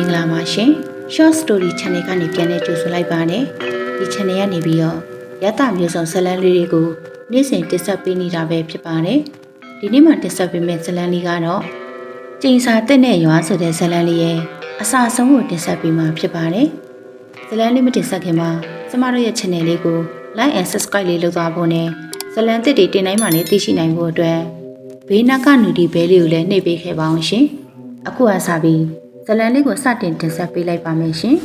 င်္ဂလာပါရှင် short story channel ကနေပြန်လည်ကြိုဆိုလိုက်ပါတယ်ဒီ channel ကနေပြီးတော့ရတမျိုးစုံဇာတ်လမ်းလေးတွေကိုနေ့စဉ်တင်ဆက်ပေးနေတာပဲဖြစ်ပါတယ်ဒီနေ့မှတင်ဆက်ပေးမယ့်ဇာတ်လမ်းလေးကတော့ကျင်းစာတက်တဲ့ရွာဆိုတဲ့ဇာတ်လမ်းလေးရဲ့အစအဆုံးကိုတင်ဆက်ပေးမှာဖြစ်ပါတယ်ဇာတ်လမ်းလေးမတင်ဆက်ခင်မှာကျမတို့ရဲ့ channel လေးကို like and subscribe လေးလုပ်သွားဖို့နဲ့ဇာတ်လမ်းတစ်တွေတင်တိုင်းမှလည်းသိရှိနိုင်ဖို့အတွက်ဘေးနားကနူဒီဘဲလေးကိုလည်းနှိပ်ပေးခဲ့ပါအောင်ရှင်အခုအစားပြီး ဇလန်လေးကိုစတင်တင်ဆက်ပေးလိုက်ပါမယ်ရှင်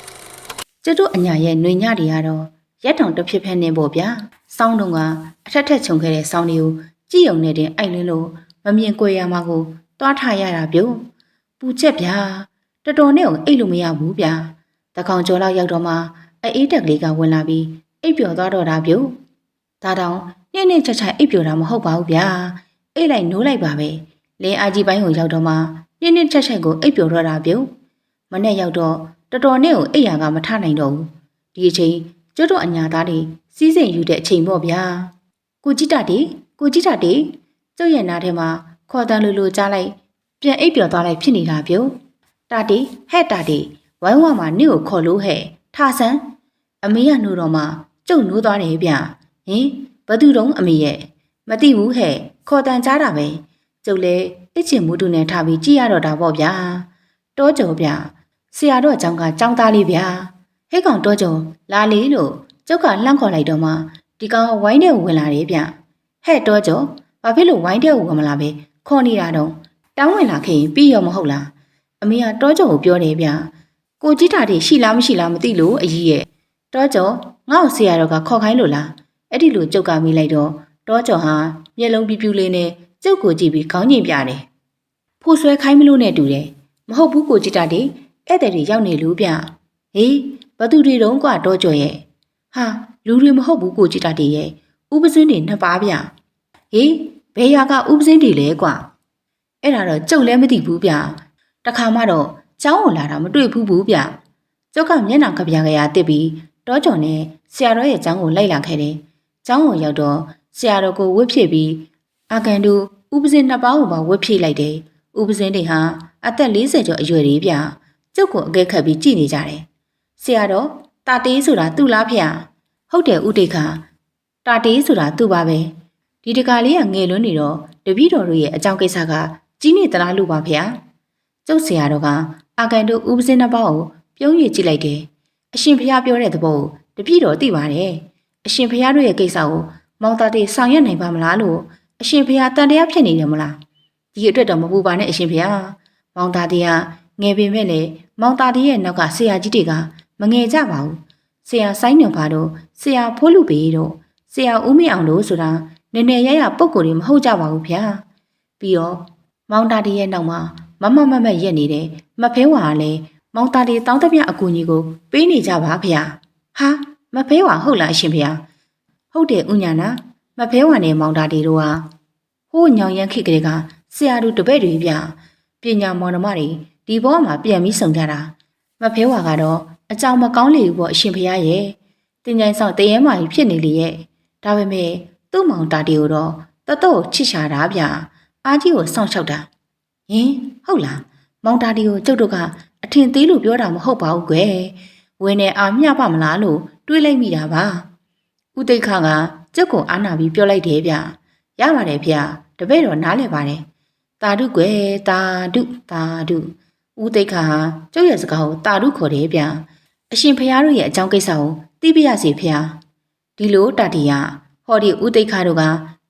။ကျွတ်တို့အညာရဲ့ຫນွေညတွေကတော့ရက်တောင်တစ်ဖြစ်ဖက်နေပေါ့ဗျာ။စောင်းတုံကအထက်ထက်ခြုံခဲ့တဲ့စောင်းတွေကိုကြည့်ုံနဲ့တင်အိုက်လင်းလို့မမြင်ကြွယ်ရမှာကိုတွားထားရတာပြုတ်။ပူချက်ဗျာ။တော်တော်နဲ့ကိုအိတ်လို့မရဘူးဗျာ။တကောင်ကျော်လောက်ရောက်တော့မှအေးတက်ကလေးကဝင်လာပြီးအိပ်ပျော်သွားတော့တာပြုတ်။ဒါတောင်နှင်းနှင်းချက်ချက်အိပ်ပျော်တာမဟုတ်ပါဘူးဗျာ။အိတ်လိုက်နိုးလိုက်ပါပဲ။လင်းအားကြီးပိုင်းကိုရောက်တော့မှ နင်းနင်းချက်ချက်ကိုအိပ်ပျော်တော့တာပြုတ်မနဲ့ရောက်တော့တော်တော်နဲ့ကိုအိပ်ရာကမထနိုင်တော့ဘူးဒီအချိန်ကျွတ်တော့အညာသားတွေစီးစိမ်ယူတဲ့အချိန်ပေါ့ဗျာကိုကြည့်တာဒီကိုကြည့်တာဒီကျုပ်ရဲ့နားထဲမှာခေါ်တန်းလူလူကြားလိုက်ပြန်အိပ်ပျော်သွားလိုက်ဖြစ်နေတာပြုတ်တာဒီဟဲ့တာဒီဝိုင်းဝါမှာနင့်ကိုခေါ်လို့ဟဲ့ထဆန်းအမေကနှိုးတော့မှကျုပ်နှိုးသွားတယ်ဗျဟင်ဘသူတုံးအမေရဲ့မသိဘူးဟဲ့ခေါ်တန်းကြားတာပဲကျုပ်လည်း အချင်မှုတူနဲ့ထားပြီးကြည့်ရတော့တာပေါ့ဗျာတောကျော်ဗျဆရာတော်အကြောင်းကចောင်းသားလေးဗျာဟဲ့ကောင်တောကျော်လာလေလို့ကျုပ်ကလှမ်းခေါ်လိုက်တော့မှဒီကောင်ဝိုင်းတဲ့ဝင်လာတယ်ဗျဟဲ့တောကျော်ဘာဖြစ်လို့ဝိုင်းတဲ့ဝင်မလာပဲခေါ်နေတာတော့တောင်းဝင်လာခဲ့ရင်ပြီးရောမဟုတ်လားအမေကတောကျော်ကိုပြောတယ်ဗျကိုကြီးတာတွေရှိလားမရှိလားမသိလို့အကြီးရဲ့တောကျော်ငါ့ကိုဆရာတော်ကခေါ်ခိုင်းလို့လားအဲ့ဒီလိုကျုပ်ကမိလိုက်တော့တောကျော်ဟာမျက်လုံးပြူးပြူးလေးနဲ့ ကျုပ်ကိုကြည့်ပြီးခေါင်းညင်ပြတယ်။ဖိုးဆွဲခိုင်းမလို့နဲ့တူတယ်။မဟုတ်ဘူးကိုကြည့်တာဒီဧည့်သည်တွေရောက်နေလို့ဗျ။ဟေးဘသူတွေတုံးကွာတော့ကြော်ရဲ့။ဟာလူတွေမဟုတ်ဘူးကိုကြည့်တာဒီရဲ့။ဥပစင်းတွေနှစ်ပါးဗျ။ဟေးဘယ်ရာကဥပစင်းတွေလဲကွာ။အဲ့ဒါတော့ကျုပ်လည်းမသိဘူးဗျ။တခါမှတော့ကျောင်းကိုလာတာမတွေ့ဘူးဘူးဗျ။ကျုပ်ကမျက်နှာကပြာကရာတစ်ပြီးတောကြော်နဲ့ဆရာတော်ရဲ့ကျောင်းကိုလိုက်လာခဲ့တယ်။ကျောင်းကိုရောက်တော့ဆရာတော်ကိုဝှက်ဖြစ်ပြီး အာကန်တူဥပစင်းနှစ်ပါးကိုပါဝက်ဖြည့်လိုက်တယ်။ဥပစင်းတွေဟာအသက်40ကျော်အရွယ်တွေဗျ။ကျုပ်ကိုအကဲခတ်ပြီးကြည့်နေကြတယ်။ဆရာတော်တာတေးဆိုတာသူ့လားဖေ။ဟုတ်တယ်ဥဒိခာတာတေးဆိုတာသူ့ပါပဲ။ဒီတကာလေးကငယ်လွန်းနေတော့တပည့်တော်တို့ရဲ့အကြောင်းကိစ္စကကြီးနေသလားလို့ပါဖေ။ကျုပ်ဆရာတော်ကအာကန်တို့ဥပစင်းနှစ်ပါးကိုပြုံးရည်ကြည့်လိုက်တယ်။အရှင်ဖះပြောတဲ့သဘောကိုတပည့်တော်သိပါတယ်။အရှင်ဖះတို့ရဲ့ကိစ္စကိုမောင်သားတေးဆောင်ရွက်နိုင်ပါမလားလို့ အရှင်ဖေဟာတန်တရားဖြစ်နေတယ်မလားဒီအတွက်တော့မပူပါနဲ့အရှင်ဖေဟာမောင်သားတီးကငယ်ပေမဲ့လေမောင်သားတီးရဲ့နောက်ကဆရာကြီးတွေကမငယ်ကြပါဘူးဆရာဆိုင်းညွန်ပါတော့ဆရာဖိုးလူပေတော့ဆရာဦးမင်းအောင်တို့ဆိုတာနည်းနည်းရရပုံကိုယ်တွေမဟုတ်ကြပါဘူးဗျာပြီးတော့မောင်သားတီးရဲ့နောက်မှာမမမမရက်နေတယ်မဖဲဝါကလည်းမောင်သားတီးတောင်းတပြအကူကြီးကိုပေးနေကြပါဗျာဟာမဖဲဝါဟုတ်လားအရှင်ဖေဟာဟုတ်တယ်ဥညာနာ မဖဲဝါနဲ့မောင်တာတီတို့ဟာဟိုးညောင်ရန်ခိကလေးကဆရာတို့တပည့်တွေပြပညာမောင်နှမတွေဒီဘောမှာပြန်ပြီးဆုံကြတာမဖဲဝါကတော့အကြောင်းမကောင်းလေဘူးပေါ့အရှင်ဖရာရဲ့တင်ញိုင်းဆောင်တရဲမာကြီးဖြစ်နေလေရဲ့ဒါပေမဲ့သူ့မောင်တာတီကိုတော့တတော့ချစ်ရှာတာဗျအာကြီးကိုစောင့်ရှောက်တာဟင်ဟုတ်လားမောင်တာတီကိုကျုပ်တို့ကအထင်သေးလို့ပြောတာမဟုတ်ပါဘူးကွယ်ဝင်းနဲ့အာမျှပါမလားလို့တွေးလိုက်မိတာပါဦးတိတ်ခါက ကျုပ်ကိုအားနာပြီးပြောလိုက်တယ်ဗျရပါတယ်ဗျတပည့်တော်နားလည်ပါတယ်တာဓုကွယ်တာဓုတာဓုဦးသိက္ခာဟာကျုပ်ရဲ့စကားကိုတာဓုခေါ်တယ်ဗျအရှင်ဖရာတို့ရဲ့အကြောင်းကိစ္စကိုသိပြရစီဖရာဒီလိုတာတီကဟောဒီဦးသိက္ခာတို့က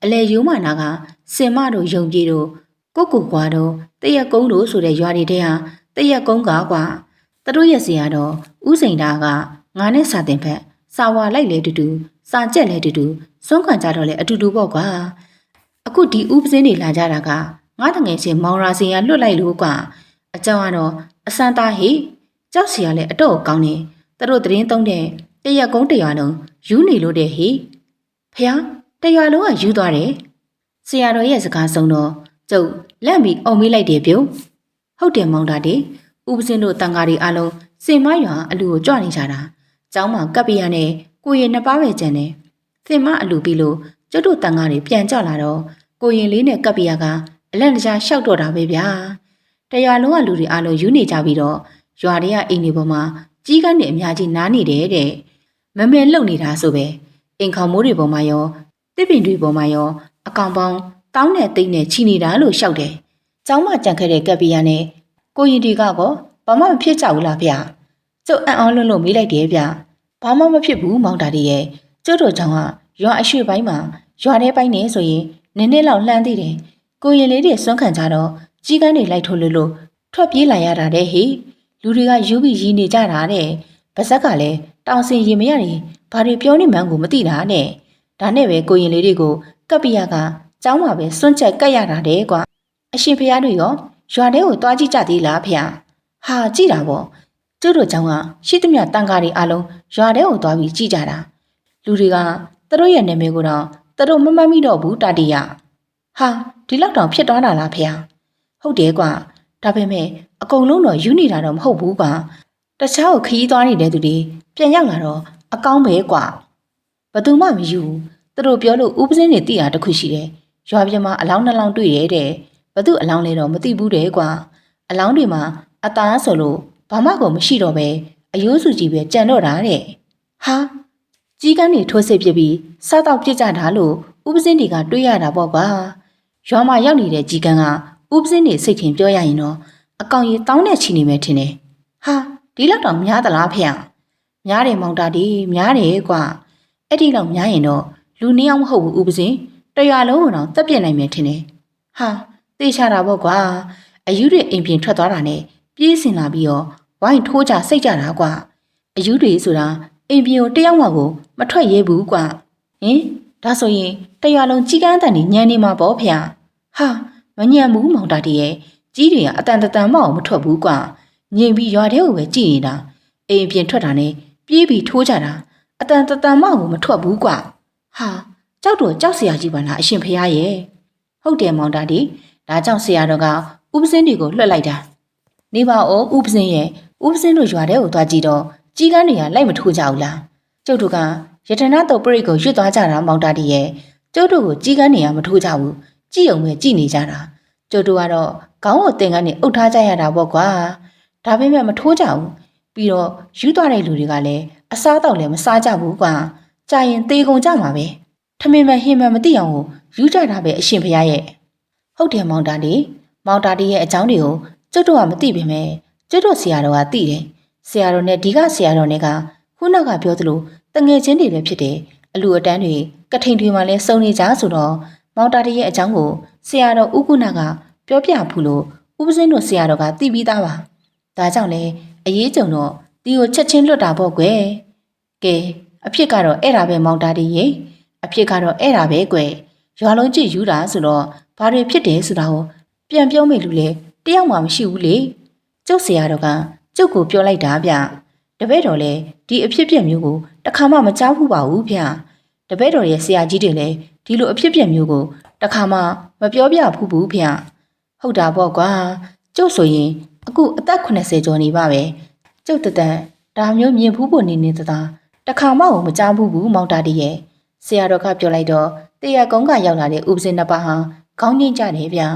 အလဲယုံမာနာကစင်မတို့ယုံကြည်တို့ကိုကိုကွာတို့တရက်ကုန်းတို့ဆိုတဲ့ရွာတွေထဲဟာတရက်ကုန်းကကွာသူတို့ရဲ့စီကတော့ဥစိန်တာကငါနဲ့စာတင်ဖက်စာဝါလိုက်လေတူတူ စာကြက်လေတူတူစွန့်ခံကြတော့လေအတူတူပေါ့ကွာအခုဒီဥပစင်းတွေလာကြတာကငါတငယ်ချင်းမောင်ရာစင်ကလွတ်လိုက်လို့ကွာအကြောင်းကတော့အစမ်းသားဟိကြောက်စီရလဲအတော့ကောင်းနေသူတို့သတင်းသုံးတဲ့တရက်ကုန်းတရွာလုံးယူနေလို့တဲ့ဟိဖះတရွာလုံးကယူသွားတယ်ဆရာတော်ရဲ့စကားဆုံးတော့ကျုပ်လက်ပြီးအုံမေးလိုက်တယ်ပြုံဟုတ်တယ်မောင်တာတေဥပစင်းတို့တန်ဃာတွေအလုံးစင်မရွာအလူကိုကြွနေကြတာကျောင်းမှာကပ်ပြရနဲ့ ကိုရင်နှစ်ပါးပဲကျန်တယ်စင်မအလူပြီးလို့ကျွတ်တို့တန်ကားတွေပြန်ကြလာတော့ကိုရင်လေးနဲ့ကပ်ပြာကအလန့်တကြားရှောက်တော့တာပဲဗျာတရွာလုံးကလူတွေအားလုံးယူနေကြပြီးတော့ရွာတွေကအိမ်တွေပေါ်မှာကြီးကန်းတွေအများကြီးနားနေတယ်တဲ့မမဲလုံနေတာဆိုပဲအိမ်ခေါင်မိုးတွေပေါ်မှာရောတစ်ပင်တွေပေါ်မှာရောအကောင်ပေါင်းတောင်းနဲ့တိတ်နဲ့ချီနေတာလို့ရှောက်တယ်။ကျောင်းမှာကြံခဲ့တဲ့ကပ်ပီယာနဲ့ကိုရင်ဒီကကောဘာမှမဖြစ်ကြဘူးလားဗျ။ကျုပ်အံ့အားလွန်းလို့မေးလိုက်တယ်ဗျ။ ဘာမှမဖြစ်ဘူးမောင်တာဒီရဲ့ကျုပ်တို့ကြောင့်ကရွာအရှိပိုင်းမှာရွာထဲပိုင်းနေဆိုရင်နည်းနည်းလောက်လှမ်းသေးတယ်။ကိုရင်လေးတွေစွန့်ခံကြတော့ကြီးကန်းတွေလိုက်ထိုးလို့လို့ထွက်ပြေးလာရတာတဲ့ဟေလူတွေကယူပြီးရီနေကြတာတဲ့ပါဇက်ကလည်းတောင်စင်ရင်မရတယ်ဘာတွေပြောနေမှန်းကိုမသိတာနဲ့ဒါနဲ့ပဲကိုရင်လေးတွေကိုကပ်ပီယာကကျောင်းမှာပဲစွန့်ချက်ကတ်ရတာတဲ့ကွာအရှင်ဖျားတို့ရောရွာထဲကိုတွားကြည့်ကြသေးလားဖေ။ဟာကြည့်တာပေါ့ ကျုပ်တို့ကျောင်းကရှိသမျှတန်ကားတွေအလုံးရွာထဲကိုတွားပြီးကြည့်ကြတာလူတွေကသူတို့ရဲ့နာမည်ကိုတော့သူတို့မမှတ်မိတော့ဘူးတာတီရဟာဒီလောက်တောင်ဖြစ်သွားတာလားဖေ။ဟုတ်တယ်ကွာဒါပေမဲ့အကုန်လုံးတော့ယူနေတာတော့မဟုတ်ဘူးကွာတခြားကိုခရီးသွားနေတဲ့သူတွေပြန်ရောက်လာတော့အကောင်းပဲကွာဘသူမှမယူဘူးသူတို့ပြောလို့ဥပစင်းတွေတိတာတခုရှိတယ်ရွာပြမအလောင်းနှလောင်းတွေ့ရဲတဲ့ဘသူအလောင်းလဲတော့မသိဘူးတဲ့ကွာအလောင်းတွေမှာအသားဆိုလို့ ဘာမှကိုမရှိတော့ပဲအယိုးစုကြီးပဲကြံတော့တာတဲ့ဟာကြီးကန်းတွေထိုးစစ်ပြစ်ပြီးစားတော့ပြစ်ကြတာလို့ဥပစင်းတွေကတွေးရတာပေါ့ကွာရွာမှာရောက်နေတဲ့ကြီးကန်းကဥပစင်းတွေစိတ်ထင်ပြောရရင်တော့အကောင်ကြီးတောင်းတဲ့ချီနေမယ်ထင်တယ်ဟာဒီလောက်တော့များသလားဖေ။များတယ်မောင်တာဒီများတယ်ကွာ။အဲ့ဒီလောက်များရင်တော့လူနှစ်ယောက်မဟုတ်ဘူးဥပစင်။တရွာလုံးကတော့တက်ပြစ်နိုင်မယ်ထင်တယ်။ဟာသိချတာပေါ့ကွာ။အယူတွေအိမ်ပြင်ထွက်သွားတာနဲ့ပြေးစင်လာပြီးတော့ ဝိုင်းထိုးကြစိတ်ကြတာကွာ။အယူတွေဆိုတာအိမ်ပြင်ကိုတယောက်မှကိုမထွက်ရဲဘူးကွာ။ဟင်ဒါဆိုရင်တရွာလုံးကြီးကန်းတန်နေညံနေမှာပေါ့ဖေ။ဟာမညံဘူးမောင်တာဒီရဲ့ကြီးတွေကအတန်တန်မအောင်မထွက်ဘူးကွာ။ညင်ပြီးရွာထဲကိုပဲကြည်နေတာအိမ်ပြင်ထွက်တာနဲ့ပြေးပြီးထိုးကြတာအတန်တတန်မကိုမထွက်ဘူးကွာဟာကြောက်တော့ကြောက်စရာကြီးပါလားအရှင်ဖရားရဲ့ဟုတ်တယ်မောင်တာဒီဒါကြောင့်ဆရာတော်ကဥပစင်းတွေကိုလွှတ်လိုက်တာနေပါဦးဥပစင်းရဲ့ ဥပစင်းတို့ရွာထဲကိုသွားကြည့်တော့ကြီးကန်းတွေကလိုက်မထိုးကြဘူးလားကျုပ်တို့ကယတနာတော်ပရိတ်ကိုရွတ်သွားကြတာမောင်တာဒီရဲ့ကျုပ်တို့ကိုကြီးကန်းတွေကမထိုးကြဘူးကြည့်အောင်ပဲကြည့်နေကြတာကျုပ်တို့ကတော့ခေါင်းကိုတင်ကန်းနဲ့အုပ်ထားကြရတာပေါ့ကွာဒါပေမဲ့မထိုးကြဘူးပြီးတော့ယူသွားတဲ့လူတွေကလည်းအစားတော့လည်းမစားကြဘူးကွာကြာရင်သေကုန်ကြမှာပဲထမင်းမဟင်းမမသိအောင်ကိုယူကြတာပဲအရှင်ဖရားရဲ့ဟုတ်တယ်မောင်တာဒီမောင်တာဒီရဲ့အကြောင်းတွေကိုကျွတ်တော့ကမသိပေမဲ့ ကျွတ်တော့ဆရာတော်ကသိတယ်ဆရာတော်နဲ့ဒီကဆရာတော်နဲ့ကခုနောက်ကပြောသလိုတငယ်ချင်းတွေလည်းဖြစ်တယ်အလူအတန်းတွေကထိန်တွေမှလည်းစုံနေကြဆိုတော့မောင်တာဒီရဲ့အကြောင်းကိုဆရာတော်ဥကုနာကပြောပြဖူးလို့ဥပစင်းတို့ဆရာတော်ကသိပြီးသားပါဒါကြောင့်လေအရေးကြုံတော့ဒီကိုချက်ချင်းလွတ်တာပေါ့ကွယ်ကဲအဖြစ်ကတော့အဲ့ဒါပဲမောင်တာဒီရေအဖြစ်ကတော့အဲ့ဒါပဲကွယ်ရွာလုံးကြည့်ယူတာဆိုတော့ဘာတွေဖြစ်တယ်ဆိုတာကိုပြန်ပြောမိလူလေတယောက်မှမရှိဘူးလေ ကျုပ်ဆရာတော်ကကျုပ်ကိုပြောလိုက်တာဗျတပည့်တော်လည်းဒီအဖြစ်ပြက်မျိုးကိုတခါမှမကြားဘူးပါဘူးဗျတပည့်တော်ရဲ့ဆရာကြီးတွေလည်းဒီလိုအဖြစ်ပြက်မျိုးကိုတခါမှမပြောပြဘူးဘူးဗျဟုတ်တာပေါ့ကွာကျုပ်ဆိုရင်အခုအသက်80ကျော်နေပါပဲကျုပ်တတန်ဒါမျိုးမြင်ဖူးဖို့နေနေသသားတခါမှမကြားဘူးဘူးမောင်တာတီရဲ့ဆရာတော်ကပြောလိုက်တော့တရကုန်းကရောက်လာတဲ့ဥပစင်နှစ်ပါးဟာခေါင်းငိမ့်ကြတယ်ဗျာ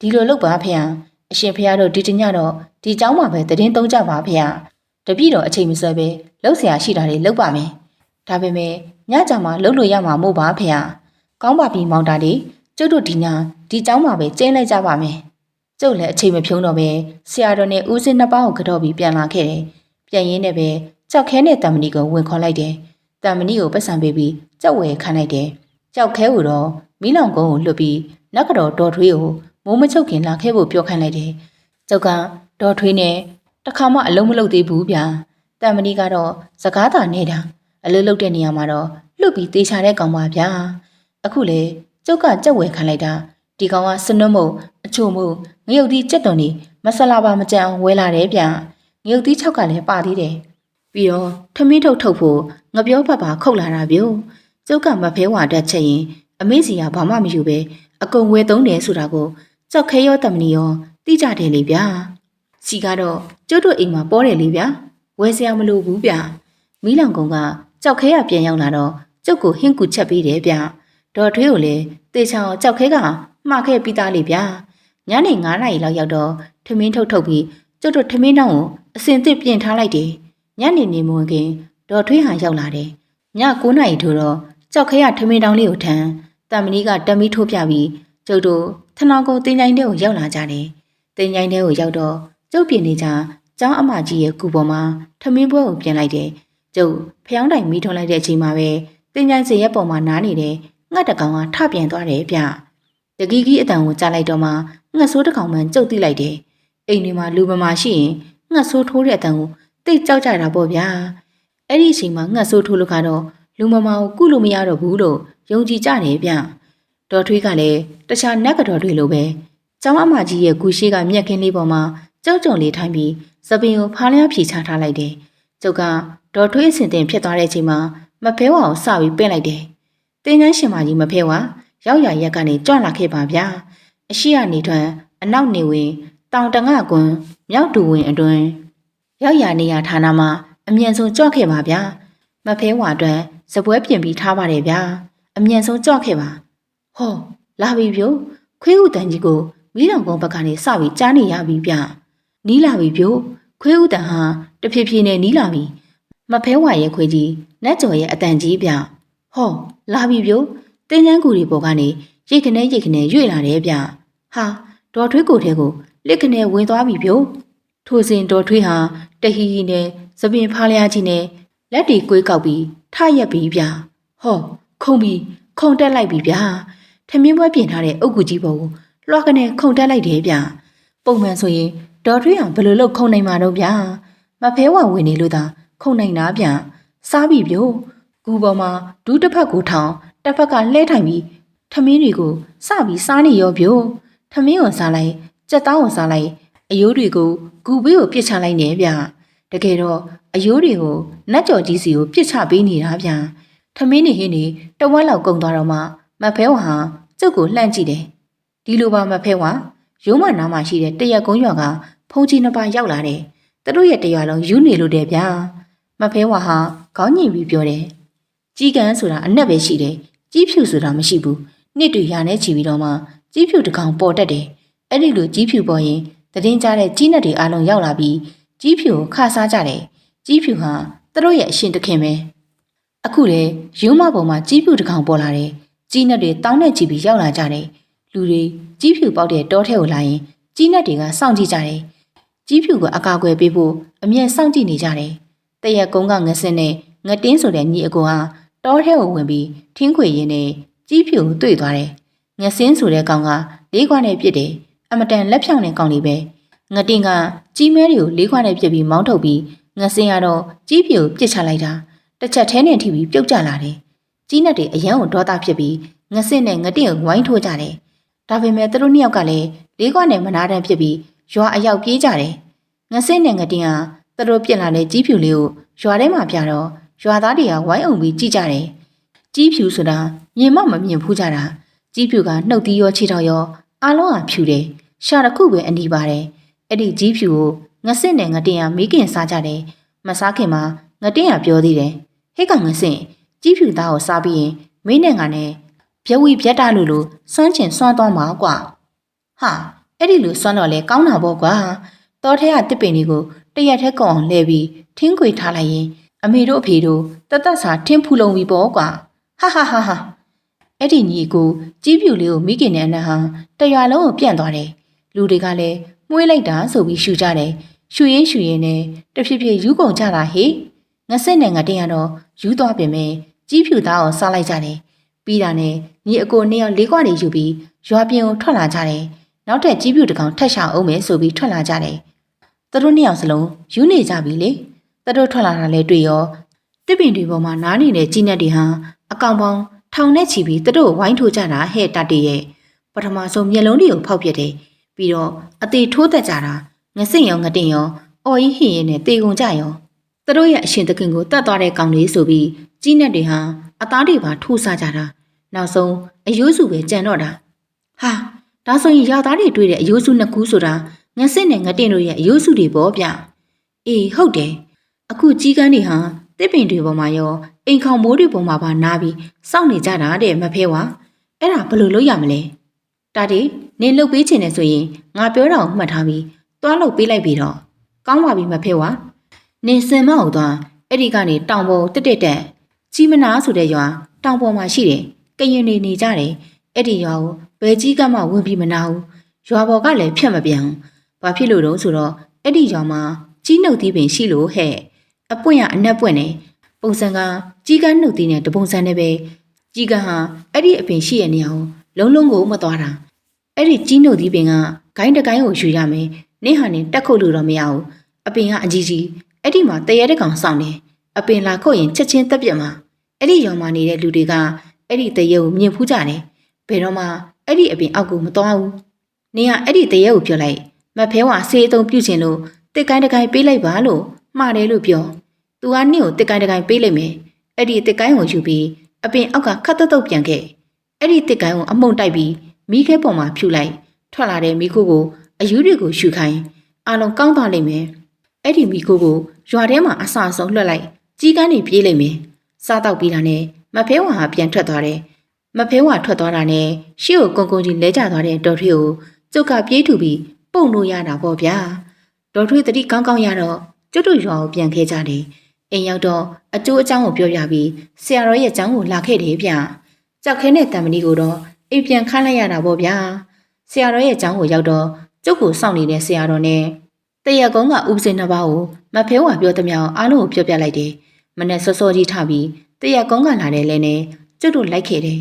ဒီလိုလုပ်ပါဖေ။ အရှင်ဖေတော့ဒီတညတော့ဒီเจ้าမှာပဲတည်င်းသုံးကြပါဖေ။တပည့်တော်အချိန်မဆွဲပဲလှုပ်เสียရှိတာတွေလုပ်ပါမယ်။ဒါပေမဲ့ညကြမှာလှုပ်လို့ရမှာမို့ပါဖေ။ကောင်းပါပြီမောင်တာဒီကျုပ်တို့ဒီညဒီเจ้าမှာပဲကျင်းလိုက်ကြပါမယ်။ကျုပ်လည်းအချိန်မဖြုံးတော့ပဲဆရာတော်နဲ့ဦးစင်းနှစ်ပါးကိုကတော့ပြီးပြန်လာခဲ့တယ်။ပြန်ရင်းနဲ့ပဲကြောက်ခဲနဲ့တမဏီကိုဝင်ခေါ်လိုက်တယ်။တမဏီကိုပတ်စံပေးပြီးကြောက်ဝယ်ခံလိုက်တယ်။ကြောက်ခဲကိုတော့မီးလောင်ကုန်းကိုလွတ်ပြီးနက်ကတော့ဒေါ်ထွေးကို မိုးမချုပ်ခင်လာခဲ့ဖို့ပြောခိုင်းလိုက်တယ်။ကျောက်ကဒေါ်ထွေးနဲ့တခါမှအလုံးမလုပ်သေးဘူးဗျာ။တန်မဏီကတော့စကားသာနေတာအလုံးလုပ်တဲ့နေရာမှာတော့လွတ်ပြီးတေးချတဲ့ကောင်ပါဗျာ။အခုလေကျုပ်ကကြက်ဝယ်ခံလိုက်တာဒီကောင်ကစနွတ်မို့အချို့မို့ငရုတ်သီးကြက်တုံကြီးမဆလာပါမကြံအောင်ဝဲလာတယ်ဗျာ။ငရုတ်သီး၆ကလည်းပါသေးတယ်။ပြီးတော့ထမင်းထုတ်ထုတ်ဖို့ငပြောဖတ်ပါခုတ်လာတာဗျို့။ကျုပ်ကမဖဲဝါတက်ချက်ရင်အမေစီကဘာမှမယူပဲအကုံဝဲသုံးတယ်ဆိုတာကို ကြောက်ခဲရောတမနီရောသိကြတယ်လေဗျာစီကတော့ကျုပ်တို့အိမ်မှာပေါ်တယ်လေဗျာဝဲစရာမလိုဘူးဗျာမီးလောင်ကုံကကြောက်ခဲရပြန်ရောက်လာတော့ကျုပ်ကိုဟင်းကူချက်ပေးတယ်ဗျာဒေါ်ထွေးကိုလည်းတေချောင်ကြောက်ခဲကမှားခဲ့ပြီးသားလေဗျာညနေ9နာရီလောက်ရောက်တော့ထမင်းထုတ်ထုတ်ပြီးကျုပ်တို့ထမင်းတောင်းကိုအစင်သစ်ပြင်ထားလိုက်တယ်ညနေနေမဝင်ခင်ဒေါ်ထွေးဟန်ရောက်လာတယ်ည9နာရီထိုးတော့ကြောက်ခရထမင်းတောင်းလေးကိုထမ်းတမနီကတမီထိုးပြပြီး ကျုပ်တို့ထနောင်ကုန်းတင်ကြိုင်တဲ့ကိုရောက်လာကြတယ်တင်ကြိုင်တဲ့ကိုရောက်တော့ကျုပ်ပြင်နေကြကျောင်းအမကြီးရဲ့ကူပေါ်မှာထမင်းပွဲကိုပြင်လိုက်တယ်ကျုပ်ဖျောင်းတိုင်မီးထွန်းလိုက်တဲ့အချိန်မှာပဲတင်ကြိုင်စရဲ့ပေါ်မှာနားနေတယ်ငှက်တကောင်ကထပြန်သွားတယ်ဗျတကီးကြီးအတန်ကိုကြားလိုက်တော့မှငှက်ဆိုးတစ်ကောင်မှကျုပ်တိလိုက်တယ်အိမ်ထဲမှာလူမမာရှိရင်ငှက်ဆိုးထိုးတဲ့အတန်ကိုတိတ်ကြောက်ကြတာပေါ့ဗျာအဲ့ဒီအချိန်မှာငှက်ဆိုးထိုးလို့ကတော့လူမမာကိုကုလို့မရတော့ဘူးလို့ယုံကြည်ကြတယ်ဗျ ဒေါ်ထွေးကလည်းတခြားနက်ကတော့တွေလိုပဲကျောင်းအမကြီးရဲ့ကူရှိကမြက်ခင်းလေးပေါ်မှာကြောက်ကြုံလေးထိုင်ပြီးစပင်ကိုဖားလျားဖြီချထားလိုက်တယ်ကျုပ်ကဒေါ်ထွေးအစင်တင်ဖြစ်သွားတဲ့အချိန်မှာမဖဲဝါကိုစပြီးပင့်လိုက်တယ်တင်းချမ်းရှင်မကြီးမဖဲဝါရောက်ရရက်ကနေကြွလာခဲ့ပါဗျာအရှိကနေထွန်းအနောက်နေဝင်တောင်တငကွန်းမြောက်တူဝင်အတွင်းရောက်ရနေရဌာနမှာအမြန်ဆုံးကြွခဲ့ပါဗျာမဖဲဝါအတွက်စပွဲပြင်ပြီးထားပါတယ်ဗျာအမြန်ဆုံးကြွခဲ့ပါ ဟောလာပြီပြို့ခွေးဥတန်ကြီးကိုမီးတောင်ကုန်းဘက်ကနေစပြီးကြားနေရပြီဗျနီးလာပြီပြို့ခွေးဥတန်ဟာတဖြည်းဖြည်းနဲ့နီးလာပြီမဖဲဝါရဲ့ခွေးကြီးနတ်ကျော်ရဲ့အတန်ကြီးဗျဟောလာပြီပြို့တင်းချမ်းကူတွေပေါ်ကနေရိတ်ခနဲရိတ်ခနဲရွေ့လာတယ်ဗျဟာဒေါ်ထွေးကိုထဲကိုလက်ခနဲဝင်သွားပြီပြို့ထိုစဉ်ဒေါ်ထွေးဟာတဟီဟီနဲ့သပင်ဖားလျားကြီးနဲ့လက်တီကွေးကောက်ပြီးထရက်ပြီးဗျဟောခုံပြီးခုံတက်လိုက်ပြီဗျ ထမင်းပွဲပြင်ထားတဲ့အုတ်ကူကြီးပေါ်ကိုလွှားကနေခုံတက်လိုက်တယ်ဗျပုံမှန်ဆိုရင်ဒေါ်ထွေးအောင်ဘယ်လိုလုပ်ခုံနိုင်မှာတော့ဗျမဖဲဝဝင်နေလို့သာခုံနိုင်တာဗျစားပြီပြို့ကူပေါ်မှာဒူးတစ်ဖက်ကိုထောင်တစ်ဖက်ကလှဲထိုင်ပြီးထမင်းတွေကိုစပြီးစားနေရောပြို့ထမင်းကိုစားလိုက်ကြက်သားကိုစားလိုက်အယိုးတွေကိုဂူဘေးကိုပြစ်ချလိုက်နေဗျတကယ်တော့အယိုးတွေကိုနတ်ကြော်ကြီးစီကိုပြစ်ချပေးနေတာဗျထမင်းနေဟင်းနေတဝက်လောက်ကုန်သွားတော့မှ မဖဲဝါဟာကျုပ်ကိုလှမ်းကြည့်တယ်ဒီလိုပါမဖဲဝါရုံးမနားမှာရှိတဲ့တရက်ကုန်းရွာကဖုန်ကြီးနှစ်ပါးရောက်လာတယ်သူတို့ရဲ့တရွာလုံးယူနေလို့တဲ့ဗျာမဖဲဝါဟာခေါင်းညင်ပြီးပြောတယ်ကြီးကန်းဆိုတာအနက်ပဲရှိတယ်ကြီးဖြူဆိုတာမရှိဘူးနှစ်တွေရာနဲ့ချီပြီးတော့မှကြီးဖြူတစ်ကောင်ပေါ်တက်တယ်အဲ့ဒီလိုကြီးဖြူပေါ်ရင်တည်င်းကြတဲ့ကြီးနက်တွေအလုံးရောက်လာပြီးကြီးဖြူကိုခါစားကြတယ်ကြီးဖြူဟာသူတို့ရဲ့အရှင်တခင်ပဲအခုလေရုံးမပေါ်မှာကြီးဖြူတစ်ကောင်ပေါ်လာတယ် ကြီးနက်တွေတောင်းနဲ့ချီပြီးရောက်လာကြတယ်လူတွေကြီးဖြူပေါက်တဲ့တောထဲကိုလာရင်ကြီးနက်တွေကစောင့်ကြည့်ကြတယ်ကြီးဖြူကအကာအကွယ်ပေးဖို့အမြဲစောင့်ကြည့်နေကြတယ်တရက်ကုန်းကငစင်းနဲ့ငတင်းဆိုတဲ့ညီအကိုဟာတောထဲကိုဝင်ပြီးထင်းခွေရင်းနဲ့ကြီးဖြူကိုတွေ့သွားတယ်ငစင်းဆိုတဲ့ကောင်ကလေးခွားနဲ့ပြစ်တယ်အမတန်လက်ဖြောင်တဲ့ကောင်လေးပဲငတင်ကကြီးမဲတွေကိုလေးခွားနဲ့ပြစ်ပြီးမောင်းထုတ်ပြီးငစင်းကတော့ကြီးဖြူကိုပြစ်ချလိုက်တာတစ်ချက်ထဲနဲ့ထိပြီးပြုတ်ကျလာတယ် ကြီးနက်တွေအယံကိုဒေါသဖြစ်ပြီးငစင်းနဲ့ငတင်ကိုဝိုင်းထိုးကြတယ်ဒါပေမဲ့သူတို့နှစ်ယောက်ကလည်းလေးခွားနဲ့မနာတမ်းဖြစ်ပြီးရွာအရောက်ပြေးကြတယ်ငစင်းနဲ့ငတင်ကသူတို့ပြစ်လာတဲ့ကြီးဖြူလေးကိုရွာထဲမှာပြတော့ရွာသားတွေကဝိုင်းအောင်ပြီးကြည့်ကြတယ်ကြီးဖြူဆိုတာမြင်မမမြင်ဖူးကြတာကြီးဖြူကနှုတ်သီးရောခြေထောက်ရောအားလုံးဟာဖြူတယ်ရှာတစ်ခုပဲအနီးပါတယ်အဲ့ဒီကြီးဖြူကိုငဆင့်နဲ့ငတင်ရမိခင်စားကြတယ်မစားခင်မှာငတင်ရပြောသေးတယ်ဟဲ့ကောင်ငဆင့် ကြီးဖြူသားကိုစားပြီးရင်မင်းနဲ့ငါနဲ့ပြဝီပြတ်တာလို့လို့စွမ်းချင်စွမ်းသွားမှာကွာဟာအဲ့ဒီလိုစွမ်းတော့လေကောင်းတာပေါ့ကွာတော်ထဲကတစ်ပင်တွေကိုတရက်ထဲကောင်းအောင်လဲပြီးထင်းခွေထားလိုက်ရင်အမေတို့အဖေတို့တသက်စာထင်းဖူလုံပြီပေါ့ကွာဟာဟာဟာဟာအဲ့ဒီညီကိုကြီးပြူလေးကိုမိခင်နဲ့အနဟံတရွာလုံးကိုပြန့်သွားတယ်လူတွေကလည်းမှုေးလိုက်တာဆိုပြီးရှူကြတယ်ရှူရင်းရှူရင်းနဲ့တဖြည်းဖြည်းယူကုန်ကြတာဟေ့ငစက်နဲ့ငတင်ရတော့ယူသွားပြင်မဲ့ ကြီးဖြူသားကိုစားလိုက်ကြတယ်ပြီးတာနဲ့ညီအကိုနှစ်ယောက်လေးခွနေယူပြီးရွာပြင်ကိုထွက်လာကြတယ်နောက်ထပ်ကြီးပြူတစ်ကောင်ထက်ရှာအောင်မယ်ဆိုပြီးထွက်လာကြတယ်သူတို့နှစ်ယောက်စလုံးယူနေကြပြီလေသူတို့ထွက်လာတာလဲတွေ့ရောတစ်ပင်တွေပေါ်မှာနားနေတဲ့ကြီးနက်တွေဟာအကောင်ပေါင်းထောင်နဲ့ချီပြီးသူတို့ဝိုင်းထိုးကြတာဟဲ့တတ်တည်းရဲ့ပထမဆုံးမျက်လုံးတွေကိုဖောက်ပြတယ်ပြီးတော့အသေးထိုးသက်ကြတာငစင့်ရောငတင်ရောအော်ကြီးဟင်ရင်နဲ့တေကုန်ကြရော သူတို့ရဲ့အရှင်သခင်ကိုတတ်သွားတဲ့ကောင်လေးဆိုပြီးကြီးနက်တွေဟာအသားတွေပါထိုးစားကြတာနောက်ဆုံးအယိုးစုပဲကြံတော့တာဟာဒါဆိုရင်ရသားတွေတွေ့တဲ့အယိုးစုနှစ်ခုဆိုတာငစင့်နဲ့ငတင်တို့ရဲ့အယိုးစုတွေပေါ့ဗျအေးဟုတ်တယ်အခုကြီးကန်းတွေဟာတစ်ပင်တွေပေါ်မှာရောအိမ်ခေါမိုးတွေပေါ်မှာပါနားပြီးစောင့်နေကြတာတဲ့မဖဲဝါအဲ့ဒါဘယ်လိုလုပ်ရမလဲတာဒီနင်လှုပ်ပေးချင်တယ်ဆိုရင်ငါပြောတာကိုမှတ်ထားပြီးသွားလှုပ်ပေးလိုက်ပြီတော့ကောင်းပါပြီမဖေဝါ နင်စင်မအောင်သွားအဲ့ဒီကနေတောင်ပေါ်တက်တက်တက်ကြီးမနာဆိုတဲ့ရွာတောင်ပေါ်မှာရှိတယ်ကရင်နေနေကြတယ်အဲ့ဒီရွာကိုဘယ်ကြီးကမှဝင်ပြီးမနာဘူးရွာပေါ်ကလည်းဖြတ်မပြန်ဘာဖြစ်လို့တော့ဆိုတော့အဲ့ဒီရွာမှာကြီးနှုတ်သီးပင်ရှိလို့ဟဲ့အပွင့်ရအနက်ပွင့်နေပုံစံကကြီးကန်းနှုတ်သီးနဲ့တပုံစံနဲ့ပဲကြီးကန်းဟာအဲ့ဒီအပင်ရှိရနေအောင်လုံးလုံးကိုမသွားတာအဲ့ဒီကြီးနှုတ်သီးပင်ကဂိုင်းတကိုင်းကိုယူရမယ်နင့်ဟာနေတက်ခုတ်လို့တော့မရဘူးအပင်ကအကြီးကြီး အဲ့ဒီမှာတရေတကောင်စောင့်နေအပင်လာခုတ်ရင်ချက်ချင်းတက်ပြက်မှာအဲ့ဒီရောင်မှာနေတဲ့လူတွေကအဲ့ဒီတရေကိုမြင်ဖူးကြတယ်ဘယ်တော့မှအဲ့ဒီအပင်အောက်ကိုမသွားဘူးနင်ကအဲ့ဒီတရေကိုပြောလိုက်မဖဲဝါဆေးအုံပြုတ်ချင်လို့တစ်ကိုင်းတကိုင်းပေးလိုက်ပါလို့မှားတယ်လို့ပြောသူကနင့်ကိုတစ်ကိုင်းတကိုင်းပေးလိုက်မယ်အဲ့ဒီတစ်ကိုင်းကိုယူပြီးအပင်အောက်ကခတ်တုတ်တုတ်ပြန်ခဲ့အဲ့ဒီတစ်ကိုင်းကိုအမုံတိုက်ပြီးမိခဲပေါ်မှာဖြူလိုက်ထွက်လာတဲ့မိခိုးကိုအယူတွေကိုရှူခိုင်းအာလုံးကောင်းသွားလိမ့်မယ် အဲ့ဒီမိခိုးကိုရွာထဲမှာအဆအဆုံးလွှတ်လိုက်ကြီးကန်းနေပြေးလိမ့်မယ်စားတော့ပြီးတာနဲ့မဖဲဝါဟာပြန်ထွက်သွားတယ်မဖဲဝါထွက်သွားတာနဲ့ရှေ့ကိုကုန်းကုန်းကြီးလဲကျသွားတဲ့ဒေါ်ထွေးကိုကျုပ်ကပြေးထူပြီးပုံလို့ရတာပေါ့ဗျာဒေါ်ထွေးတတိကောင်းကောင်းရတော့ကျွတ်တို့ရွာကိုပြန်ခဲ့ကြတယ်အိမ်ရောက်တော့အကျိုးအကြောင်းကိုပြောပြပြီးဆရာတော်ရဲ့အကြောင်းကိုလာခဲ့တယ်ဗျကြောက်ခဲနဲ့တံမဏီကိုတော့အိမ်ပြန်ခန်းလိုက်ရတာပေါ့ဗျာဆရာတော်ရဲ့အကြောင်းကိုရောက်တော့ကျုပ်ကိုစောင့်နေတဲ့ဆရာတော်နဲ့ တရက်ကုန်းကဥပစင်နှစ်ပါးကိုမဖဲဝါပြောသမျှအောင်အားလုံးကိုပြောပြလိုက်တယ်မနဲ့စောစောကြီးထပြီးတရက်ကုန်းကလာတဲ့လဲနဲ့ကျုပ်တို့လိုက်ခဲ့တယ်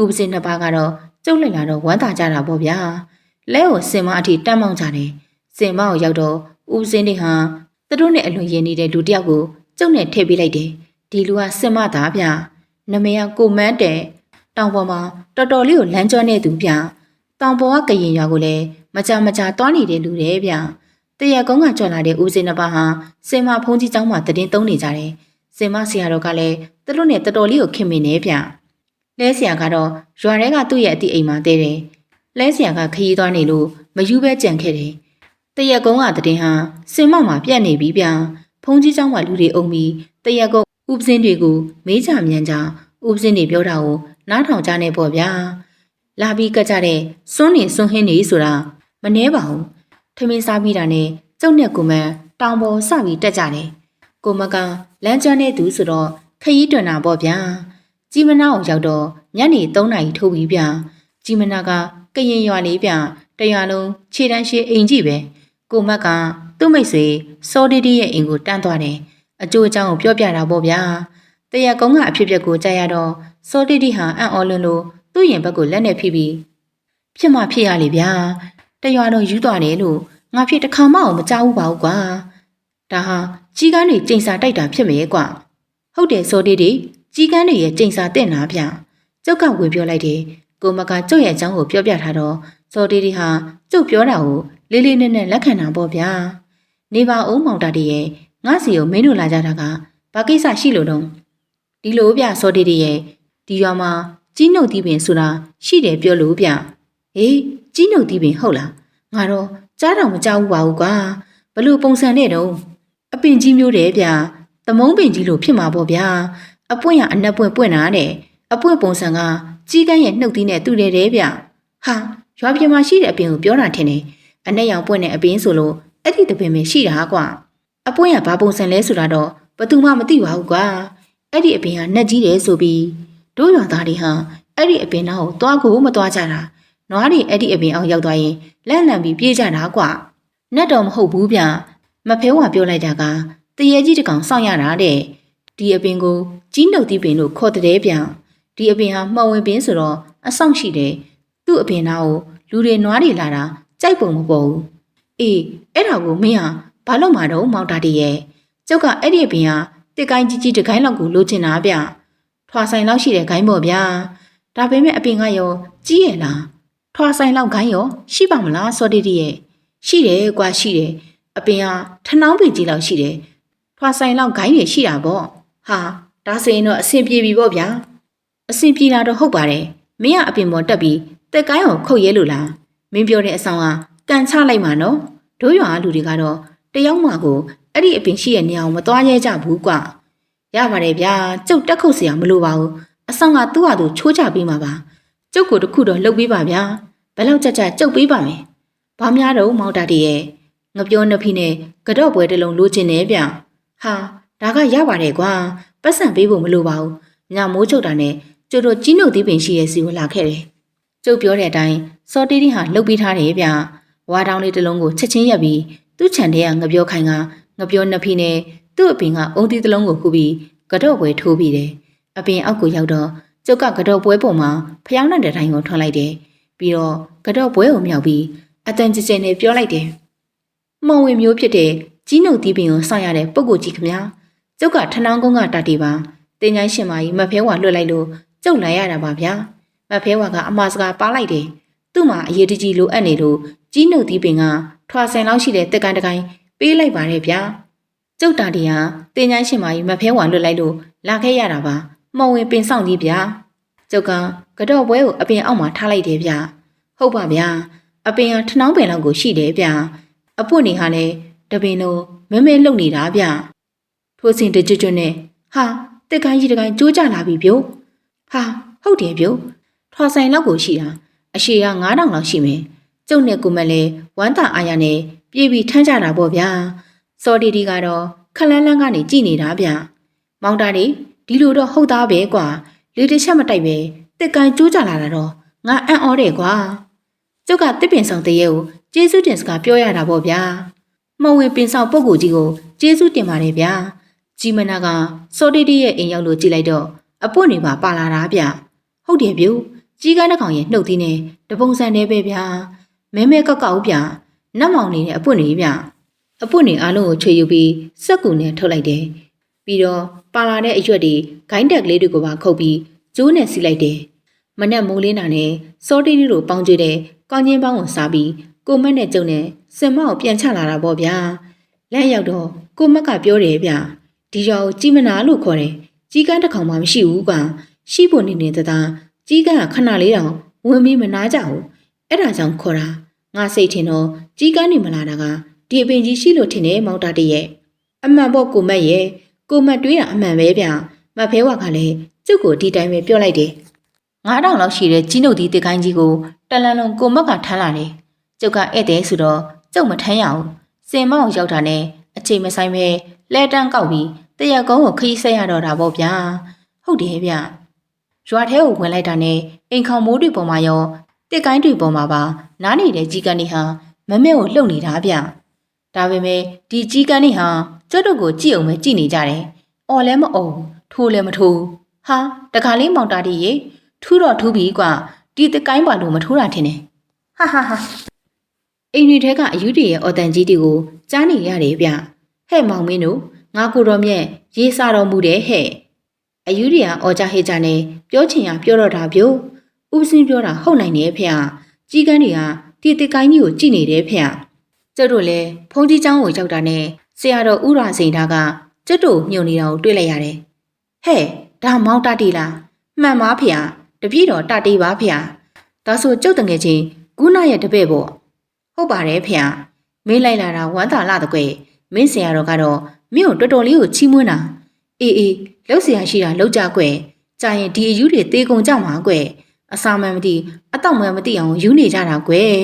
ဥပစင်နှစ်ပါးကတော့ကျုပ်လိုက်လာတော့ဝမ်းသာကြတာပေါ့ဗျာလဲကိုစင်မအထိတမ်းမောင်းကြတယ်စင်မကိုရောက်တော့ဥပစင်တွေဟာသူတို့နဲ့အလွန်ရင်းနေတဲ့လူတစ်ယောက်ကိုကျုပ်နဲ့ထည့်ပေးလိုက်တယ်ဒီလူကစင်မသားဗျနမေကကိုမန်းတဲ့တောင်ပေါ်မှာတော်တော်လေးကိုလမ်းကျွမ်းနေသူဗျတောင်ပေါ်ကကရင်ရွာကိုလည်းမကြမကြတွားနေတဲ့လူတွေဗျ တရကုန်းကကြွလာတဲ့ဦးစင်းနှစ်ပါးဟာစင်မဖုံးကြီးကျောင်းမှာတည်င်းသုံးနေကြတယ်စင်မဆရာတော်ကလည်းသူတို့နဲ့တော်တော်လေးကိုခင်မင်နေဗျလဲဆရာကတော့ရွာထဲကသူ့ရဲ့အတိအိမ်မှာတဲတယ်လဲဆရာကခရီးသွားနေလို့မယူပဲကြံခဲ့တယ်တရကုန်းကတည်င်းဟာစင်မမှာပြက်နေပြီဗျဖုံးကြီးကျောင်းမှာလူတွေအုံပြီးတရကုန်းဥပစင်းတွေကိုမေးကြမြန်ကြဥပစင်းတွေပြောတာကိုနားထောင်ကြနေပေါ့ဗျာလာပြီးကကြတဲ့စွန်းနေစွန်းဟင်းနေဆိုတာမနှဲပါဘူး ထမင်းစားပြီးတာနဲ့ကျုပ်နဲ့ကိုမန်တောင်ပေါ်စပြီးတက်ကြတယ်ကိုမကလမ်းကျွမ်းနေသူဆိုတော့ခရီးတွင်တာပေါ့ဗျာကြီးမနာကိုရောက်တော့ညနေ3နာရီထိုးပြီးဗျာကြီးမနာကကရင်ရွာလေးဗျာတရွာလုံးခြေတန်းရှိအိမ်ကြီးပဲကိုမက်ကသူ့မိတ်ဆွေစောဒီဒီရဲ့အိမ်ကိုတန်းသွားတယ်အကျိုးအကြောင်းကိုပြောပြတာပေါ့ဗျာတရကုန်းကအဖြစ်အပျက်ကိုကြားရတော့စောတိတိဟာအံ့ဩလွန်းလို့သူ့ရင်ဘက်ကိုလက်နဲ့ဖိပြီးဖြစ်မှဖြစ်ရလေဗျာ တရွာတော့ယူသွားတယ်လို့ငါဖြစ်တစ်ခါမှအောင်မကြောက်ဘူးပါဘူးကွာဒါဟာကြီးကန်းတွေကျိန်စာတိုက်တာဖြစ်မယ်ကွာဟုတ်တယ်စောတိတိကြီးကန်းတွေရဲ့ကျိန်စာတဲ့နာဗျကျုပ်ကဝင်ပြောလိုက်တယ်ကိုမကကျုပ်ရဲ့အကြောင်းကိုပြောပြထားတော့စောတိတိဟာကျုပ်ပြောတာကိုလေးလေးနက်နက်လက်ခံတာပေါ့ဗျာနေပါဦးမောင်တာတီရဲ့ငါစီကိုမင်းတို့လာကြတာကဘာကိစ္စရှိလို့တော့ဒီလိုဗျစောတိတိရဲ့ဒီရွာမှာကြီးနှုတ်သီးပင်ဆိုတာရှိတယ်ပြောလို့ဗျဟေး ကြီးနှုတ်သီးပင်ဟုတ်လားငါတော့ကြားတော့မကြောက်ဘူးပါဘူးကွာဘလို့ပုံစံနဲ့တော့အပင်ကြီးမျိုးတယ်ဗျသမုံးပင်ကြီးလို့ဖြစ်မှာပေါ့ဗျာအပွင့်ရအနက်ပွင့်ပွင့်တာနဲ့အပွင့်ပုံစံကကြီးကန်းရဲ့နှုတ်သီးနဲ့တူတယ်တဲ့ဗျဟာရွာပြင်မှာရှိတဲ့အပင်ကိုပြောတာထင်တယ်အနက်ရောင်ပွင့်တဲ့အပင်ဆိုလို့အဲ့ဒီတပင်ပဲရှိတာကွာအပွင့်ရဘာပုံစံလဲဆိုတာတော့ဘသူမှမသိပါဘူးကွာအဲ့ဒီအပင်ကနှက်ကြီးတယ်ဆိုပြီးတို့ရွာသားတွေဟာအဲ့ဒီအပင်နာကိုသွားကိုမသွားကြတာ နွားတွေအဲ့ဒီအပင်အောင်ရောက်သွားရင်လက်လံပြီးပြေးကြတာကွနတ်တော်မဟုတ်ဘူးဗျမဖဲဝါပြောလိုက်တာကတရေကြီးတကောင်စောင့်ရတာတဲ့ဒီအပင်ကိုကြီးနှုတ်သီးပင်လို့ခေါ်တဲ့ဗျဒီအပင်ဟာမှော်ဝင်ပင်ဆိုတော့အဆောင်ရှိတယ်သူ့အပင်နာကိုလူတွေနွားတွေလာတာကြိုက်ပုံမပေါ်ဘူးအေးအဲ့ဒါကိုမင်းဟာဘာလို့မှတော့မောင်တာတည်းရဲ့ကျုပ်ကအဲ့ဒီအပင်ဟာတစ်ကိုင်းကြီးကြီးတကိုင်းလောက်ကိုလိုချင်တာဗျထွာဆိုင်လောက်ရှိတဲ့ဂိုင်းပေါ့ဗျာဒါပေမဲ့အပင်ကရောကြီးရဲ့လား ထွာဆိုင်လောက်ခိုင်းရောရှိပါမလားစောတိတိရဲ့ရှိတယ်ကွာရှိတယ်အပင်ဟာထနှောင်းပေကြီးလောက်ရှိတယ်ထွာဆိုင်လောက်ခိုင်းနေရှိတာပေါ့ဟာဒါဆိုရင်တော့အဆင်ပြေပြီပေါ့ဗျာအဆင်ပြေတာတော့ဟုတ်ပါတယ်မင်းကအပင်ပေါ်တက်ပြီးတက်ကိုင်းကိုခုတ်ရဲလို့လားမင်းပြောတဲ့အဆောင်ဟာကန်ချလိုက်မှာနော်တို့ရွာလူတွေကတော့တယောက်မှကိုအဲ့ဒီအပင်ရှိရဲ့နေအောင်မသွားရဲကြဘူးကွာရပါတယ်ဗျာကျုပ်တက်ခုတ်စရာမလိုပါဘူးအဆောင်ကသူ့ဟာသူချိုးချပေးမှာပါ ကျုပ်ကိုတခုတော့လှုပ်ပေးပါဗျာဘယ်လောက်ကြကြကြုတ်ပေးပါမယ်ဘာများတော့မောင်တာတီရဲ့ငပြောနှစ်ဖီးနဲ့ကတော့ပွဲတစ်လုံးလိုချင်နေဗျဟာဒါကရပါတယ်ကွာပတ်စံပေးဖို့မလိုပါဘူးညမိုးချုပ်တာနဲ့ကျတို့ကြီးနှုတ်သေးပင်ရှိရဲ့စီကိုလာခဲ့တယ်ကျုပ်ပြောတဲ့အတိုင်းစော်တီတီဟာလှုပ်ပေးထားတယ်ဗျဝါတောင်းလေးတစ်လုံးကိုချက်ချင်းရက်ပြီးသူ့ခြံထဲကငပြောခိုင်ကငပြောနှစ်ဖီးနဲ့သူ့အပင်ကအုံသီးတစ်လုံးကိုခုပြီးကတော့ပွဲထိုးပြီးတယ်အပင်အောက်ကိုရောက်တော့ ကျုပ်ကကတော့ပွဲပေါ်မှာဖျောင်းတဲ့တိုင်းကိုထွန်လိုက်တယ်ပြီးတော့ကတော့ပွဲကိုမြောက်ပြီးအတန်ကြဲကြဲနဲ့ပြောလိုက်တယ်မောင်ဝင်မျိုးဖြစ်တဲ့ကြီးနှုတ်သီးပင်ကိုစောင့်ရတဲ့ပုဂ္ဂိုလ်ကြီးခမညာကျုပ်ကထနောင်းကုန်းကတာတီပါတင်ချိုင်းရှင်မကြီးမဖဲဝါလွှတ်လိုက်လို့ကျုပ်လိုက်ရတာပါဗျာမဖဲဝါကအမှားစကားပါလိုက်တယ်သူ့မှာအရေးတကြီးလိုအပ်နေလို့ကြီးနှုတ်သီးပင်ကထွာဆန်လောက်ရှိတဲ့တက်ကန်တကိုင်းပေးလိုက်ပါတယ်ဗျာကျုပ်တာတီဟာတင်ချိုင်းရှင်မကြီးမဖဲဝါလွှတ်လိုက်လို့လာခဲ့ရတာပါ မောင်ဝင်ပင်ဆောင်ကြီးဗျာကျုပ်ကကတော့ပွဲကိုအပင်အောက်မှာထားလိုက်တယ်ဗျာဟုတ်ပါဗျာအပင်ကထနောင်းပင်လောက်ကိုရှိတယ်ဗျာအပွတ်နေဟာလည်းတပင်လုံးမဲမဲလုံနေတာဗျထိုးစင်တကြွကြွနဲ့ဟာတက်ကိုင်းကြီးတကိုင်းကျိုးကြလာပြီဗျို့ဟာဟုတ်တယ်ဗျို့ထွာဆိုင်လောက်ကိုရှိတာအရှိက9000လောက်ရှိမယ်ကျုပ်နဲ့ကိုမက်လည်းဝမ်းသာအားရနဲ့ပြေးပြီးထမ်းကြတာပေါ့ဗျာစော်ဒီဒီကတော့ခလန်းလန်းကနေကြည်နေတာဗျမောင်တာဒီ ဒီလိုတော့ဟုတ်သားပဲကွာလေတစ်ချက်မတိုက်ပဲတက်ကိုင်းကျိုးကြလာတာတော့ငါအံ့ဩတယ်ကွာကျုပ်ကတစ်ပင်ဆောင်တရေကိုကျေးဇူးတင်စကားပြောရတာပေါ့ဗျာမဝင်ပင်ဆောင်ပုဂ္ဂိုလ်ကြီးကိုကျေးဇူးတင်ပါတယ်ဗျာကြီးမနာကစော်တီတီရဲ့အိမ်ရောက်လို့ကြည့်လိုက်တော့အပွတ်နေပါပါလာတာဗျဟုတ်တယ်ဗျကြီးကားတစ်ကောင်ရဲ့နှုတ်သီးနဲ့တပုံစံနေပဲဗျာမဲမဲကောက်ကောက်ဗျနတ်မောင်နေတဲ့အပွတ်နေဗျအပွတ်နေအားလုံးကိုချွေယူပြီးစက်ကူနဲ့ထုတ်လိုက်တယ် ပြီးတော့ပါလာတဲ့အရွက်တွေဂိုင်းတက်ကလေးတွေကိုပါခုတ်ပြီးကျိုးနဲ့စီးလိုက်တယ်မနဲ့မိုးလင်းတာနဲ့စောတီတီတို့ပေါင်းကျွေးတဲ့ကောင်းချင်းပေါင်းကိုစားပြီးကိုမက်နဲ့ကျုံနဲ့စင်မောက်ပြန်ချလာတာပေါ့ဗျာလက်ရောက်တော့ကိုမက်ကပြောတယ်ဗျဒီရောကြီးမနာလို့ခေါ်တယ်ကြီးကန်းတစ်ခေါင်မှမရှိဘူးကွာရှိဖို့နေနေတဲ့သားကြီးကန်းကခဏလေးတောင်ဝင်ပြီးမနာကြဘူးအဲ့ဒါကြောင့်ခေါ်တာငါစိတ်ထင်တော့ကြီးကန်းနေမလာတာကဒီအပင်ကြီးရှိလို့ထင်တယ်မောင်တာတည်းရဲ့အမှန်ပေါ့ကိုမက်ရဲ့ ကိုမက်တွေးတာအမှန်ပဲဗျမဖဲဝါကလည်းကျုပ်ကိုဒီတိုင်းပဲပြောလိုက်တယ်9000လောက်ရှိတဲ့ကြီးနှုတ်ဒီတစ်ခိုင်းကြီးကိုတလန်လုံးကိုမက်ကထမ်းလာတယ်ကျုပ်ကဧည့်သည်ဆိုတော့ကျုပ်မထမ်းရဘူးစင်မောက်ရောက်တာနဲ့အချိန်မဆိုင်ပဲလဲတန်းကောက်ပြီးတရက်ကုန်းကိုခရီးဆက်ရတော့တာပေါ့ဗျာဟုတ်တယ်ဗျရွာထဲကိုဝင်လိုက်တာနဲ့အိမ်ခေါင်မိုးတွေပေါ်မှာရောတစ်ကိုင်းတွေပေါ်မှာပါနားနေတဲ့ကြီးကန်တွေဟာမမဲကိုလှုပ်နေတာဗျဒါပေမဲ့ဒီကြီးကန်တွေဟာ ကျုပ်တို့ကိုကြည့်အောင်ပဲကြည့်နေကြတယ်အော်လဲမအော်ထိုးလဲမထိုးဟာတခါလေးမောင်တာတီရေထူးတော့ထူးပြီကွာဒီတကိုင်းပါလို့မထိုးတာထင်တယ်ဟာဟာဟာအိမ်တွေထဲကအယူတီရဲ့အော်တန်ကြီးတွေကိုကြားနေရတယ်ဗျဟဲ့မောင်မင်းတို့ငါကိုတော်မြက်ရေးစားတော်မူတယ်ဟဲ့အယူတီကအော်ကြဟေ့ကြနဲ့ပြောချင်ရပြောတော့တာပြို့ဦးစင်းပြောတာဟုတ်နိုင်တယ်ဖေ။ကြီးကန်းတွေကဒီတကိုင်းကြီးကိုကြည်နေတယ်ဖေ။ကျုပ်တို့လည်းဖုန်ကြီးเจ้าကိုရောက်တာနဲ့ ဆရာတော်ဥရာစိန်သားကကျွတ်တူမြုံနေတာကိုတွေ့လိုက်ရတယ်။ဟဲ့ဒါမောင်တတီလားမှန်ပါဖေဟာတပြည့်တော်တတီပါဖေဟာဒါဆိုကျုပ်တငယ်ချင်းကုနာရဲ့တပည့်ပေါ့ဟုတ်ပါတယ်ဖေဟာမင်းလိုက်လာတာဝမ်းသာလာတကွယ်မင်းဆရာတော်ကတော့မင်းကိုတော်တော်လေးကိုချီးမွမ်းတာအေးအေးလှုပ်ဆရာရှိတာလှုပ်ကြကွယ်ကြာရင်ဒီအယူတွေတေကုန်ကြမှာကွယ်အစာမှန်မသိအတော့မှန်မသိအောင်ယူနေကြတာကွယ်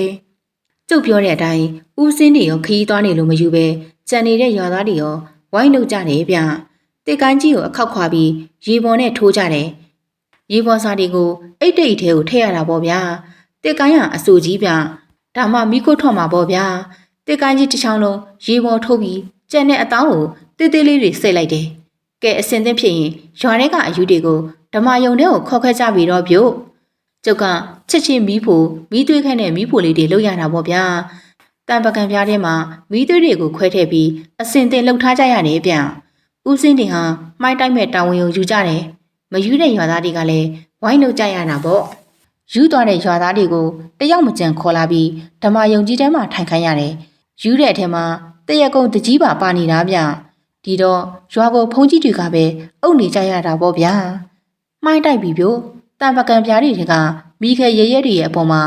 ကျုပ်ပြောတဲ့အတိုင်းဦးစင်းတွေရောခီးသွားနေလို့မယူပဲ ကြံနေတဲ့ရွာသားတွေရောဝိုင်းနှုတ်ကြတယ်ဗျ။တေကိုင်းကြီးကိုအခောက်ခွာပြီးရေပေါ်နဲ့ထိုးကြတယ်။ရေပေါ်စားတွေကိုအိတ်တိတ်ထဲကိုထည့်ရတာပေါ့ဗျာ။တေကိုင်းကအဆူကြီးဗျ။ဒါမှမိခိုးထွက်မှာပေါ့ဗျာ။တေကိုင်းကြီးတစ်ချောင်းလုံးရေပေါ်ထိုးပြီးကြံတဲ့အတောင်းကိုတေးသေးလေးတွေစိတ်လိုက်တယ်။ကဲအစင်သင့်ဖြစ်ရင်ရွာထဲကအယူတွေကိုဓမ္မယုံထဲကိုခေါ်ခဲ့ကြပြီတော့ဗျို့။ကျုပ်ကချက်ချင်းမီးဖို့မီးသွေးခန့်တဲ့မီးဖို့လေးတွေလုပ်ရတာပေါ့ဗျာ။ တန်ပကံပြားထဲမှာမီးသွေးတွေကိုခွဲထည့်ပြီးအစင်တင်လှုပ်ထားကြရတယ်ဗျ။ဦးစင်းတင်ဟာမှိုင်းတိုက်မဲ့တာဝန်ကိုယူကြတယ်။မယူတဲ့ရွာသားတွေကလည်းဝိုင်းလုပ်ကြရတာပေါ့။ယူသွားတဲ့ရွာသားတွေကိုတယောက်မကြံခေါ်လာပြီးဓမ္မယုံကြီးထဲမှာထိုင်ခိုင်းရတယ်။ယူတဲ့အထက်မှာတရက်ကုန်းတကြီးပါပါနေတာဗျ။ဒီတော့ရွာကိုဖုန်းကြီးတွေကပဲအုပ်နေကြရတာပေါ့ဗျာ။မှိုင်းတိုက်ပြီပြို့တန်ပကံပြားတွေကမိခဲရရဲတွေရဲ့အပေါ်မှာ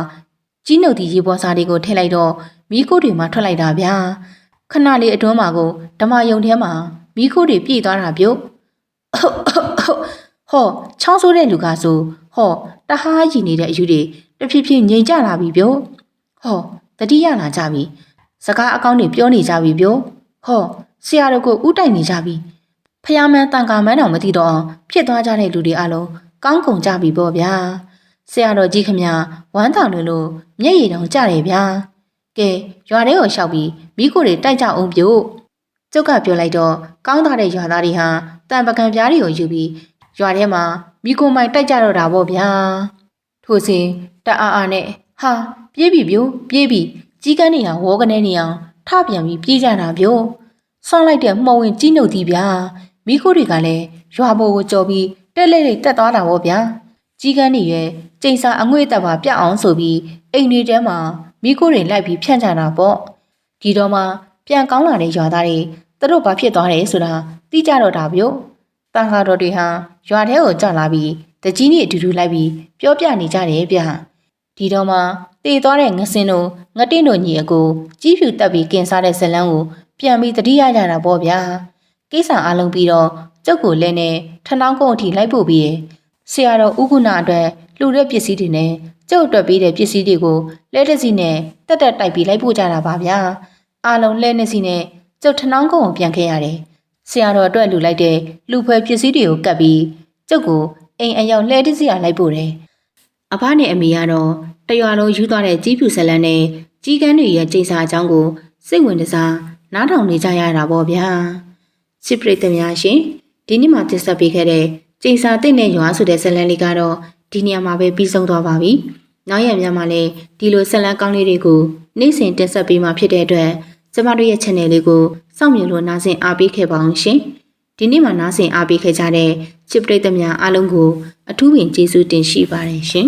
ကြီးနှုတ်ဒီရေပေါ်စားတွေကိုထည့်လိုက်တော့ မိခိုးတွေမှထွက်လိုက်တာဗျာခဏလေးအတွန်းမှာကိုဓမ္မယုံထဲမှာမိခိုးတွေပြည့်သွားတာပြုတ်ဟောချောင်းဆိုးတဲ့လူကဆိုဟောတဟားကြီးနေတဲ့အယူတွေတတဖြည်းဖြည်းငြိမ်ကြလာပြီဗျို့ဟောတတိယလာကြပြီစကားအကောင်းတွေပြောနေကြပြီဗျို့ဟောဆရာတို့ကဥတိုက်နေကြပြီဖျားမန်းတန်ကာမန်းတော်မသိတော့အောင်ဖြစ်သွားကြတဲ့လူတွေအလုံးကောင်းကုန်ကြပြီပေါ့ဗျာဆရာတော်ကြီးခမဝမ်းတောင်လို့လို့မျက်ရည်တောင်ကြတယ်ဗျာ ကဲရွာထဲကိုလျှောက်ပြီးမိကိုတွေတိုက်ကြအောင်ဗျို့ကျုပ်ကပြောလိုက်တော့ကောင်းသားတဲ့ရွာသားတွေဟာတန်ပကံပြားတွေကိုယူပြီးရွာထဲမှာမိကိုမိုင်တိုက်ကြတော့တာပေါ့ဗျာထို့စဉ်တအားအားနဲ့ဟာပြေးပြီဗျို့ပြေးပြီကြီးကန်းနေအောင်ဝေါကနေနေအောင်ထပြန်ပြီးပြေးကြတာဗျို့ဆွန့်လိုက်တဲ့မှုံဝင်ကြီးနှုတ်သည်ဗျာမိခိုးတွေကလည်းရွာဘိုးကိုကြော်ပြီးတက်လက်လက်တက်သွားတာပေါ့ဗျာကြီးကန်းနေရဲ့ကျိန်စာအငွေ့တက်ပါပြတ်အောင်ဆိုပြီးအိမ်တွေထဲမှာ မိခိုးတွေလိုက်ပြီးဖြန့်ကြတာပေါ့ဒီတော့မှပြန်ကောင်းလာတဲ့ရွာသားတွေသူတို့ဘာဖြစ်သွားတယ်ဆိုတာသိကြတော့တာဗျို့တန်ခါတော်တွေဟာရွာထဲကိုကြလာပြီးတကြီးနဲ့အတူတူလိုက်ပြီးပြောပြနေကြတယ်ဗျဒီတော့မှတည်သွားတဲ့ငစင်တို့ငတင့်တို့ညီအကိုကြီးဖြူတက်ပြီးကင်စားတဲ့ဇလန်းကိုပြန်ပြီးတတိယရကြတာပေါ့ဗျာကိစ္စအလုံးပြီးတော့ကျုပ်ကိုလည်းနဲ့ထဏောင်းကုန်းအထိလိုက်ပို့ပြီးဆရာတော်ဥက္ကုဏအတွက်လှူတဲ့ပစ္စည်းတွေနဲ့ ကျုပ်အတွက်ပေးတဲ့ပစ္စည်းတွေကိုလက်တစီနဲ့တက်တက်တိုက်ပြီးလိုက်ပို့ကြတာပါဗျာအားလုံးလက်နဲ့စီနဲ့ကျုပ်ထဏောင်းကုန်းကိုပြန်ခဲ့ရတယ်ဆရာတော်အတွက်လှူလိုက်တဲ့လူဖွဲပစ္စည်းတွေကိုကပ်ပြီးကျုပ်ကိုအိမ်အရောက်လှဲတစီရလိုက်ပို့တယ်အဖနဲ့အမေကတော့တရွာလုံးယူသွားတဲ့ကြီးဖြူဇလန်းနဲ့ကြီးကန်းတွေရဲ့ကျိန်စာအကြောင်းကိုစိတ်ဝင်စားနားထောင်နေကြရတာပေါ့ဗျာချစ်ပရိသတ်များရှင်ဒီနေ့မှတင်ဆက်ပေးခဲ့တဲ့ကျိန်စာတိတ်နဲ့ရွာဆိုတဲ့ဇလန်းလေးကတော့ဒီနေရာမှာပဲပြီးဆုံးသွားပါပြီ နောက်ရက်များမှာလည်းဒီလိုဇလန်းကောင်းလေးတွေကိုနေ့စဉ်တင်ဆက်ပေးမှာဖြစ်တဲ့အတွက်ကျမတို့ရဲ့ channel လေးကိုစောင့်မျှော်လို့နားဆင်အားပေးခဲ့ပါအောင်ရှင်ဒီနေ့မှနားဆင်အားပေးခဲ့ကြတဲ့ချစ်ပရိသတ်များအားလုံးကိုအထူးပင်ကျေးဇူးတင်ရှိပါတယ်ရှင်